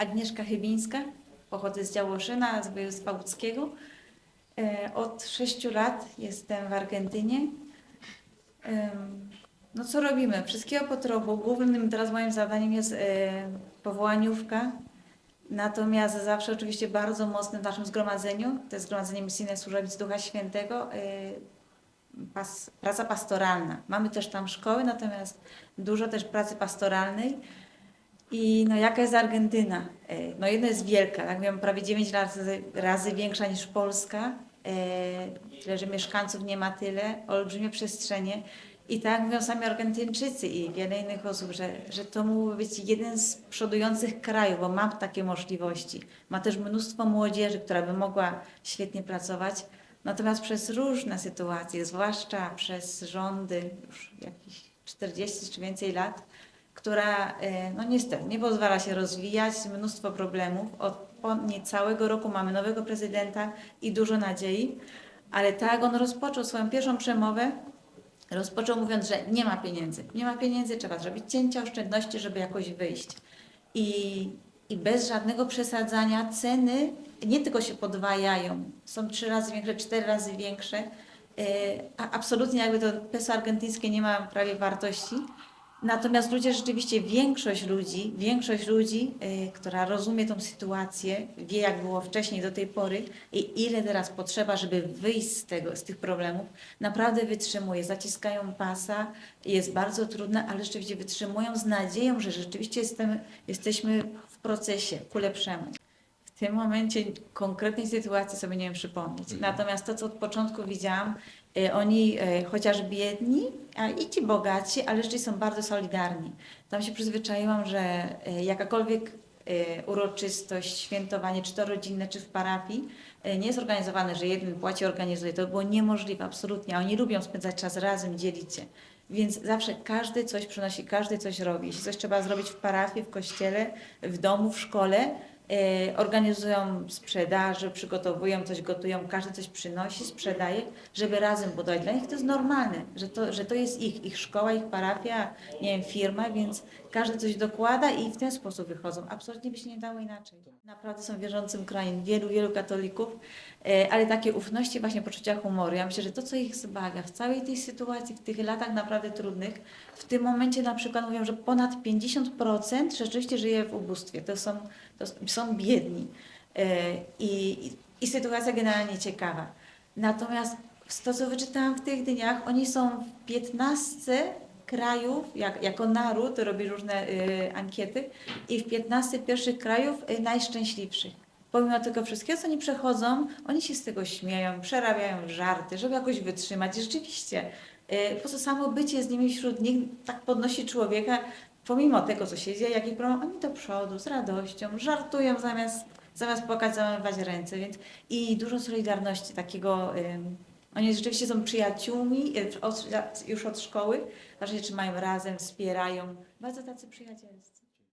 Agnieszka Chybińska, pochodzę z Działoszyna, z województwa łódzkiego. E, Od sześciu lat jestem w Argentynie. No co robimy? Wszystkiego po trochu. Głównym teraz moim zadaniem jest e, powołaniówka. Natomiast zawsze oczywiście bardzo mocnym w naszym zgromadzeniu, to jest Zgromadzenie Misyjne Służebic Ducha Świętego, e, praca pastoralna. Mamy też tam szkoły, natomiast dużo też pracy pastoralnej. I no jaka jest Argentyna? E, No jedna jest wielka, tak wiem, prawie 9 razy, razy większa niż Polska. E, Tyle, że mieszkańców nie ma tyle, olbrzymie przestrzenie. I tak mówią sami Argentyńczycy i wiele innych osób, że, że to mógłby być jeden z przodujących krajów, bo ma takie możliwości. Ma też mnóstwo młodzieży, która by mogła świetnie pracować. Natomiast przez różne sytuacje, zwłaszcza przez rządy już jakieś 40 czy więcej lat, która e, no niestety nie pozwala się rozwijać, mnóstwo problemów. Od niecałego roku mamy nowego prezydenta i dużo nadziei, ale tak on rozpoczął swoją pierwszą przemowę, rozpoczął mówiąc, że nie ma pieniędzy. Nie ma pieniędzy, trzeba zrobić cięcia oszczędności, żeby jakoś wyjść. I, I bez żadnego przesadzania ceny nie tylko się podwajają, są trzy razy większe, cztery razy większe, e, a absolutnie jakby to peso argentyńskie nie ma prawie wartości. Natomiast ludzie rzeczywiście, większość ludzi, większość ludzi, y, która rozumie tą sytuację, wie jak było wcześniej do tej pory i ile teraz potrzeba, żeby wyjść z tego, z tych problemów, naprawdę wytrzymuje, zaciskają pasa, jest bardzo trudne, ale rzeczywiście wytrzymują z nadzieją, że rzeczywiście jestem, jesteśmy w procesie ku lepszemu. W tym momencie konkretnej sytuacji sobie nie wiem przypomnieć. Natomiast to, co od początku widziałam, e, oni e, chociaż biedni, a i ci bogaci, ale rzeczywiście są bardzo solidarni. Tam się przyzwyczaiłam, że e, jakakolwiek uroczystość, świętowanie, czy to rodzinne, czy w parafii, nie jest organizowane, że jeden płaci, organizuje. To było niemożliwe, absolutnie. Oni lubią spędzać czas razem, dzielić się. Więc zawsze każdy coś przynosi, każdy coś robi. Jeśli coś trzeba zrobić w parafii, w kościele, w domu, w szkole, organizują sprzedaży, przygotowują coś, gotują, każdy coś przynosi, sprzedaje, żeby razem budować. Dla nich to jest normalne, że to, że to jest ich, ich szkoła, ich parafia, nie wiem, firma, więc każdy coś dokłada i w ten sposób wychodzą. Absolutnie by się nie dało inaczej. Naprawdę są wierzącym krajem, wielu, wielu katolików, e, ale takie ufności, właśnie poczucia humoru. Ja myślę, że to, co ich zbaga w całej tej sytuacji, w tych latach naprawdę trudnych, w tym momencie na przykład mówią, że ponad 50% rzeczywiście żyje w ubóstwie. To są, to są biedni. E, I, i, sytuacja generalnie ciekawa. Natomiast z to, co wyczytałam w tych dniach, oni są w 15 krajów, jak, jako naród, robi różne y, ankiety, i w 15 pierwszych krajów y, najszczęśliwszych. Pomimo tego wszystkiego, co oni przechodzą, oni się z tego śmieją, przerabiają żarty, żeby jakoś wytrzymać. I rzeczywiście, y, po prostu samo bycie z nimi wśród nich tak podnosi człowieka, pomimo tego, co się dzieje, jak i problem, oni do przodu, z radością, żartują zamiast, zamiast płakać, załamywać ręce, więc i dużo solidarności takiego. ym, oni rzeczywiście są przyjaciółmi y, od, już od szkoły, właśnie trzymają razem, wspierają, bardzo tacy przyjacielscy.